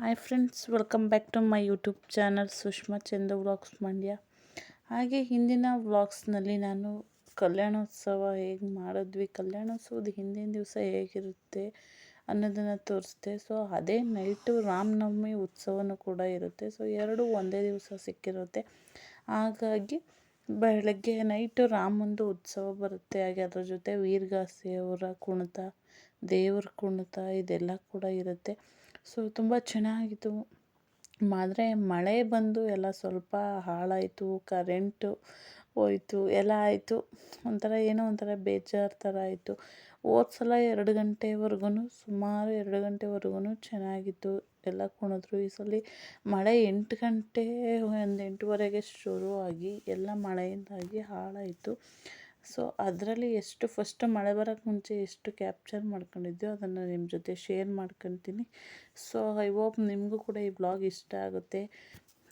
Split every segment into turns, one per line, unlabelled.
Hi friends welcome back to my YouTube channel Sushma Chanda vlogs Mandya ಹಾಗೆ ಹಿಂದಿನ ವ್ಲಾಗ್ಸ್ನಲ್ಲಿ ನಾನು ಕಲ್ಯಾಣೋತ್ಸವ ಹೇಗೆ ಮಾಡಿದ್ವಿ, ಕಲ್ಯಾಣೋತ್ಸವದ ಹಿಂದಿನ ದಿವಸ ಹೇಗಿರುತ್ತೆ ಅನ್ನೋದನ್ನು ತೋರಿಸ್ದೆ. ಸೊ ಅದೇ ನೈಟು ರಾಮನವಮಿ ಉತ್ಸವನೂ ಕೂಡ ಇರುತ್ತೆ. ಸೊ ಎರಡು ಒಂದೇ ದಿವಸ ಸಿಕ್ಕಿರುತ್ತೆ. ಹಾಗಾಗಿ ಬೆಳಗ್ಗೆ ನೈಟು ರಾಮಂದು ಉತ್ಸವ ಬರುತ್ತೆ. ಹಾಗೆ ಅದ್ರ ಜೊತೆ ವೀರಗಾಸೆ ಅವರ ಕುಣಿತ, ದೇವ್ರ ಕುಣಿತ ಇದೆಲ್ಲ ಕೂಡ ಇರುತ್ತೆ. ಸೊ ತುಂಬ ಚೆನ್ನಾಗಿತ್ತು. ಆದರೆ ಮಳೆ ಬಂದು ಎಲ್ಲ ಸ್ವಲ್ಪ ಹಾಳಾಯಿತು ಕರೆಂಟು ಹೋಯ್ತು, ಎಲ್ಲ ಆಯಿತು. ಒಂಥರ ಏನೋ ಒಂಥರ ಬೇಜಾರು ಥರ ಆಯಿತು. ಹೋದ ಸಲ ಎರಡು ಗಂಟೆವರೆಗೂ ಸುಮಾರು ಎರಡು ಗಂಟೆವರೆಗೂ ಚೆನ್ನಾಗಿತ್ತು. ಎಲ್ಲ ಕುಣಿದ್ರು. ಈ ಸಲ ಮಳೆ ಎಂಟು ಗಂಟೆ ಒಂದು ಎಂಟೂವರೆಗೆ ಶುರುವಾಗಿ ಎಲ್ಲ ಮಳೆಯಿಂದಾಗಿ ಹಾಳಾಯಿತು. ಸೊ ಅದರಲ್ಲಿ ಎಷ್ಟು ಫಸ್ಟ್ ಮಳೆ ಬರೋಕ್ಕೆ ಮುಂಚೆ ಎಷ್ಟು ಕ್ಯಾಪ್ಚರ್ ಮಾಡ್ಕೊಂಡಿದ್ದೆ ಅದನ್ನು ನಿಮ್ಮ ಜೊತೆ ಶೇರ್ ಮಾಡ್ಕೊತೀನಿ. ಸೊ ಐ ಹೋಪ್ ನಿಮಗೂ ಕೂಡ ಈ ಬ್ಲಾಗ್ ಇಷ್ಟ ಆಗುತ್ತೆ.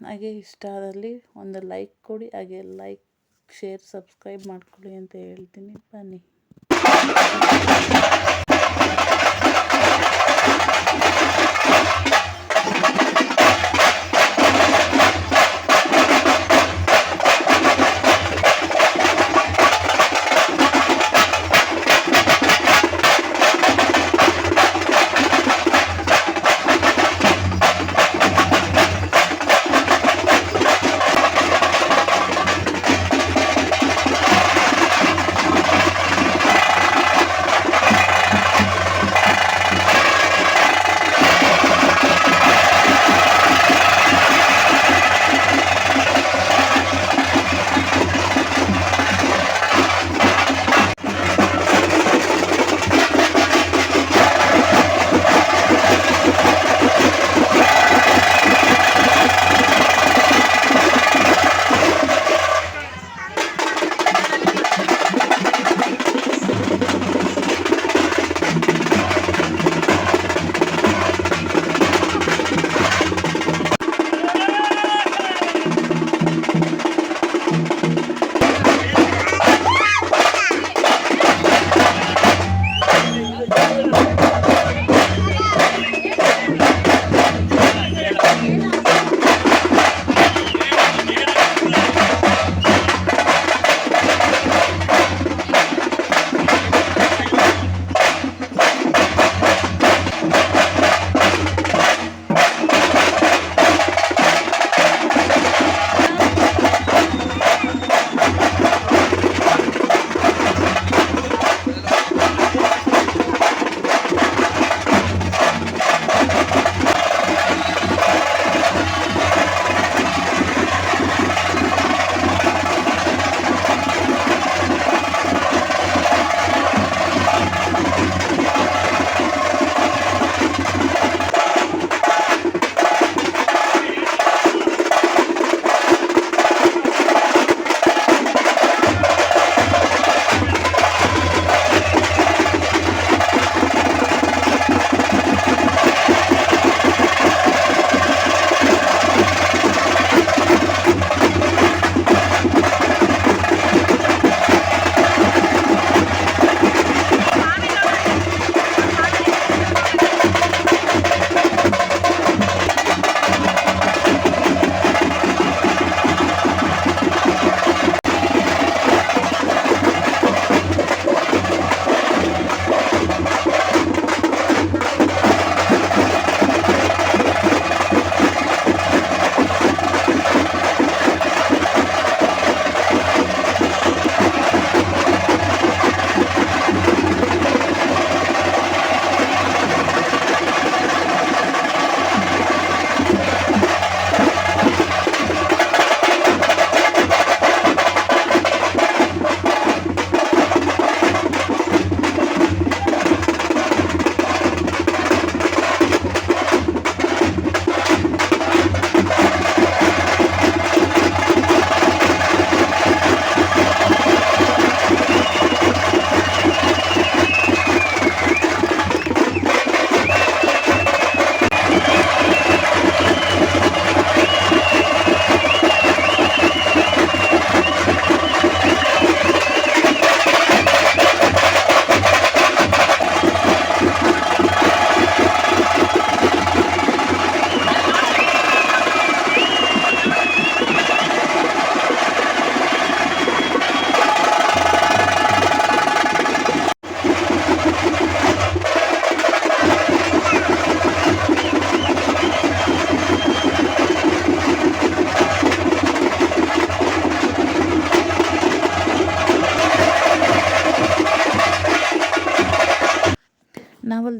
ಹಾಗೆ ಇಷ್ಟ ಆದಲ್ಲಿ ಒಂದು ಲೈಕ್ ಕೊಡಿ, ಹಾಗೆ ಲೈಕ್ ಶೇರ್ ಸಬ್ಸ್ಕ್ರೈಬ್ ಮಾಡ್ಕೊಳ್ಳಿ ಅಂತ ಹೇಳ್ತೀನಿ. ಬನ್ನಿ.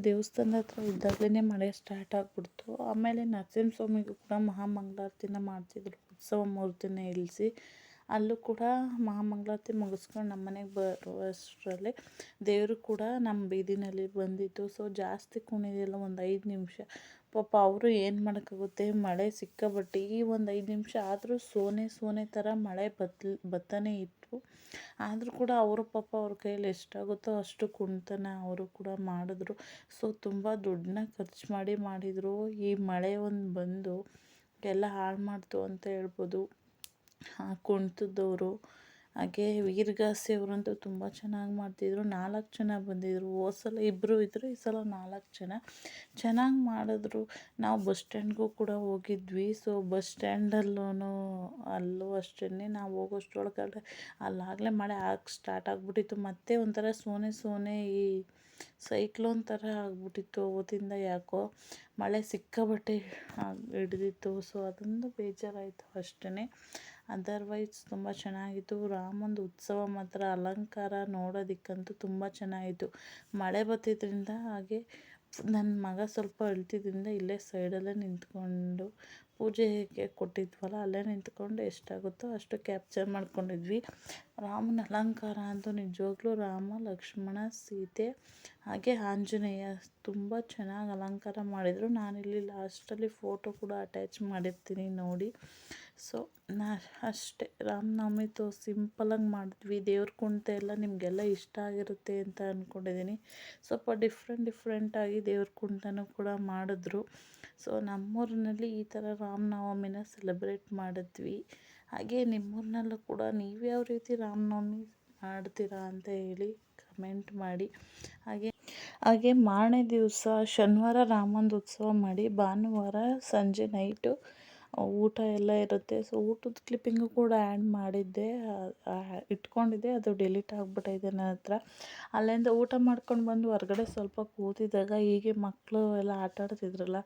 ದೇವಸ್ಥಾನದ ಹತ್ರ ಇದ್ದಾಗಲೇ ಮಳೆ ಸ್ಟಾರ್ಟ್ ಆಗಿಬಿಡ್ತು. ಆಮೇಲೆ ನರಸಿಂಹಸ್ವಾಮಿಗೂ ಕೂಡ ಮಹಾಮಂಗಳಾರತಿನ ಮಾಡ್ತಿದ್ರು ಉತ್ಸವ ಮೂರ್ತಿನ ಇಳಿಸಿ. ಅಲ್ಲೂ ಕೂಡ ಮಹಾಮಂಗಳಾರತಿ ಮುಗಿಸ್ಕೊಂಡು ನಮ್ಮ ಮನೆಗೆ ಬರುವಷ್ಟರಲ್ಲಿ ದೇವರು ಕೂಡ ನಮ್ಮ ಬೀದಿನಲ್ಲಿ ಬಂದಿತ್ತು ಸೊ ಜಾಸ್ತಿ ಕುಣಿದಿಲ್ಲ ಒಂದು ಐದು ನಿಮಿಷ. ಪಾಪ ಅವರು ಏನು ಮಾಡೋಕ್ಕಾಗುತ್ತೆ? ಮಳೆ ಸಿಕ್ಕಾಪಟ್ಟೆ. ಈ ಒಂದು ಐದು ನಿಮಿಷ ಆದರೂ ಸೋನೆ ಸೋನೆ ಥರ ಮಳೆ ಬತ್ ಬತ್ತಾನೇ ಇತ್ತು. ಆದರೂ ಕೂಡ ಅವರು ಪಾಪ ಅವ್ರ ಕೈಯಲ್ಲಿ ಎಷ್ಟಾಗುತ್ತೋ ಅಷ್ಟು ಕುಣ್ತನ ಅವರು ಕೂಡ ಮಾಡಿದ್ರು. ಸೊ ತುಂಬ ದುಡ್ಡನ್ನ ಖರ್ಚು ಮಾಡಿ ಮಾಡಿದರು. ಈ ಮಳೆ ಒಂದು ಬಂದು, ಎಲ್ಲ ಹಾಳು ಮಾಡ್ತು ಅಂತ ಹೇಳ್ಬೋದು. ಕುಣ್ತದವರು ಹಾಗೆ ವೀರಗಾಸೆ ಅವರಂತೂ ತುಂಬ ಚೆನ್ನಾಗಿ ಮಾಡ್ತಿದ್ರು. ನಾಲ್ಕು ಜನ ಬಂದಿದ್ದರು ಹೋದ ಸಲ ಇಬ್ಬರು ಇದ್ದರು ಈ ಸಲ ನಾಲ್ಕು ಜನ. ಚೆನ್ನಾಗಿ ಮಾಡಿದ್ರು. ನಾವು ಬಸ್ ಸ್ಟ್ಯಾಂಡ್ಗೂ ಕೂಡ ಹೋಗಿದ್ವಿ. ಸೊ, ಬಸ್ ಸ್ಟ್ಯಾಂಡಲ್ಲೂ ಅಲ್ಲೂ ಅಷ್ಟೇ ನಾವು ಹೋಗೋಷ್ಟ್ರೊಳಗಡೆ ಅಲ್ಲಾಗಲೇ ಮಳೆ ಆಗಿ ಸ್ಟಾರ್ಟ್ ಆಗಿಬಿಟ್ಟಿತ್ತು. ಮತ್ತೆ ಒಂಥರ ಸೋನೆ ಸೋನೆ ಈ ಸೈಕ್ಲೋನ್ ಥರ ಆಗಿಬಿಟ್ಟಿತ್ತು ಅವತ್ತಿಂದ ಯಾಕೋ. ಮಳೆ ಸಿಕ್ಕಾಬಟ್ಟೆ ಹಿಡಿದಿತ್ತು. ಸೊ, ಅದೊಂದು ಬೇಜಾರಾಯಿತು ಅಷ್ಟೇ ಅದರ್ವೈಸ್ ತುಂಬ ಚೆನ್ನಾಗಿತ್ತು. ರಾಮಂದು ಉತ್ಸವ ಮಾತ್ರ, ಅಲಂಕಾರ ನೋಡೋದಕ್ಕಂತೂ ತುಂಬ ಚೆನ್ನಾಗಿತ್ತು. ಮಳೆ ಬರ್ತಿದ್ದರಿಂದ ಹಾಗೆ ನನ್ನ ಮಗ ಸ್ವಲ್ಪ ಅಳ್ತಿದ್ದರಿಂದ ಇಲ್ಲೇ ಸೈಡಲ್ಲೇ ನಿಂತ್ಕೊಂಡು ಪೂಜೆಗೆ ಕೊಟ್ಟಿದ್ವಲ್ಲ, ಅಲ್ಲೇ ನಿಂತ್ಕೊಂಡು ಎಷ್ಟಾಗುತ್ತೋ ಅಷ್ಟು ಕ್ಯಾಪ್ಚರ್ ಮಾಡ್ಕೊಂಡಿದ್ವಿ. ರಾಮನ ಅಲಂಕಾರ ಅಂತೂ ನಿಜವಾಗ್ಲೂ ರಾಮ, ಲಕ್ಷ್ಮಣ, ಸೀತೆ, ಹಾಗೆ ಆಂಜನೇಯ ತುಂಬ ಚೆನ್ನಾಗಿ ಅಲಂಕಾರ ಮಾಡಿದರು. ನಾನಿಲ್ಲಿ ಲಾಸ್ಟಲ್ಲಿ ಫೋಟೋ ಕೂಡ ಅಟ್ಯಾಚ್ ಮಾಡಿರ್ತೀನಿ ನೋಡಿ. ಸೊ ನಾ ಅಷ್ಟೇ, ರಾಮನವಮಿ ತೋ ಸಿಂಪಲಾಗಿ ಮಾಡಿದ್ವಿ. ದೇವ್ರ ಕುಣಿತ ಎಲ್ಲ ನಿಮಗೆಲ್ಲ ಇಷ್ಟ ಆಗಿರುತ್ತೆ ಅಂತ ಅಂದ್ಕೊಂಡಿದ್ದೀನಿ ಸ್ವಲ್ಪ ಡಿಫ್ರೆಂಟ್ ಡಿಫ್ರೆಂಟಾಗಿ ದೇವ್ರ ಕುಣಿತನೂ ಕೂಡ ಮಾಡಿದ್ರು. ಸೊ ನಮ್ಮೂರಿನಲ್ಲಿ ಈ ಥರ ರಾಮನವಮಿನ ಸೆಲೆಬ್ರೇಟ್ ಮಾಡಿದ್ವಿ. ಹಾಗೆ ನಿಮ್ಮೂರಿನಲ್ಲೂ ಕೂಡ ನೀವು ಯಾವ ರೀತಿ ರಾಮನವಮಿ ಮಾಡ್ತೀರಾ ಅಂತ ಹೇಳಿ ಕಮೆಂಟ್ ಮಾಡಿ. ಹಾಗೆ ಹಾಗೆ ಮಾರನೇ ದಿವಸ ಶನಿವಾರ ರಾಮಂದು ಉತ್ಸವ ಮಾಡಿ ಭಾನುವಾರ ಸಂಜೆ ನೈಟು ಊಟ ಎಲ್ಲ ಇರುತ್ತೆ. ಸೊ ಊಟದ ಕ್ಲಿಪ್ಪಿಂಗು ಕೂಡ ಆ್ಯಡ್ ಮಾಡಿದ್ದೆ. ಇಟ್ಕೊಂಡಿದ್ದೆ. ಅದು ಡಿಲೀಟ್ ಆಗಿಬಿಟ್ಟೈತೆ ನನ್ನ ಹತ್ರ. ಅಲ್ಲಿಂದ ಊಟ ಮಾಡ್ಕೊಂಡು ಬಂದು ಹೊರಗಡೆ ಸ್ವಲ್ಪ ಕೂತಿದ್ದಾಗ ಹೀಗೆ ಮಕ್ಕಳು ಎಲ್ಲ ಆಟ ಆಡ್ತಿದ್ರಲ್ಲ,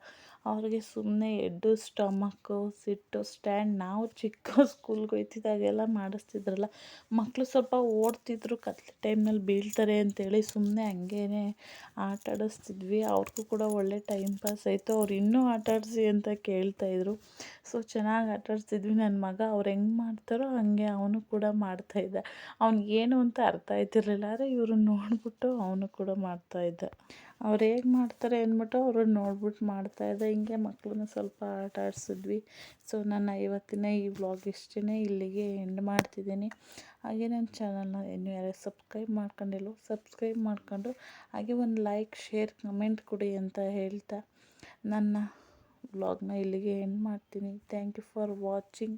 ಅವ್ರಿಗೆ ಸುಮ್ಮನೆ ಎಡ್ಡು ಸ್ಟಮಕ್ಕು ಸಿಟ್ಟು ಸ್ಟ್ಯಾಂಡ್ ನಾವು ಚಿಕ್ಕ ಸ್ಕೂಲ್ಗೆ ಹೋಯ್ತಿದ್ದಾಗೆಲ್ಲ ಮಾಡಿಸ್ತಿದ್ರಲ್ಲ ಮಕ್ಕಳು ಸ್ವಲ್ಪ ಓಡ್ತಿದ್ರು ಕತ್ಲೆ ಟೈಮ್ನಲ್ಲಿ ಬೀಳ್ತಾರೆ ಅಂತೇಳಿ ಸುಮ್ಮನೆ ಹಂಗೇ ಆಟ ಆಡಿಸ್ತಿದ್ವಿ. ಅವ್ರಿಗೂ ಕೂಡ ಒಳ್ಳೆ ಟೈಮ್ ಪಾಸ್ ಆಯಿತು. ಅವ್ರು ಇನ್ನೂ ಆಟ ಆಡಿಸಿ ಅಂತ ಕೇಳ್ತಾಯಿದ್ರು ಸೊ, ಚೆನ್ನಾಗಿ ಆಟ ಆಡಿಸ್ತಿದ್ವಿ ನನ್ನ ಮಗ ಅವ್ರು ಹೆಂಗೆ ಮಾಡ್ತಾರೋ ಹಾಗೆ ಅವನು ಕೂಡ ಮಾಡ್ತಾಯಿದ್ದ ಅವ್ನಿಗೇನು ಅಂತ ಅರ್ಥ ಆಯ್ತಿರ್ಲಿಲ್ಲ. ಆದರೆ ಇವ್ರನ್ನ ನೋಡಿಬಿಟ್ಟು ಅವನು ಕೂಡ ಮಾಡ್ತಾಯಿದ್ದ ಅವ್ರು ಹೇಗೆ ಮಾಡ್ತಾರೆ ಅಂದ್ಬಿಟ್ಟು ಅವ್ರನ್ನ ನೋಡ್ಬಿಟ್ಟು ಮಾಡ್ತಾಯಿದ್ದೆ ಹಿಂಗೆ ಮಕ್ಕಳನ್ನ ಸ್ವಲ್ಪ ಆಟ ಆಡಿಸಿದ್ವಿ. ಸೊ, ನನ್ನ ಇವತ್ತಿನ ಈ ವ್ಲಾಗ್ ಇಷ್ಟೇ ಇಲ್ಲಿಗೆ ಎಂಡ್ ಮಾಡ್ತಿದ್ದೀನಿ. ಹಾಗೆ ನನ್ನ ಚಾನಲ್ನ ಇನ್ನೂ ಯಾರು ಸಬ್ಸ್ಕ್ರೈಬ್ ಮಾಡ್ಕೊಂಡಿಲ್ಲೋ ಸಬ್ಸ್ಕ್ರೈಬ್ ಮಾಡಿಕೊಂಡು ಹಾಗೆ ಒಂದು ಲೈಕ್, ಶೇರ್, ಕಮೆಂಟ್ ಕೊಡಿ ಅಂತ ಹೇಳ್ತಾ ನನ್ನ ವ್ಲಾಗ್ನ ಇಲ್ಲಿಗೆ ಎಂಡ್ ಮಾಡ್ತೀನಿ. Thank you for watching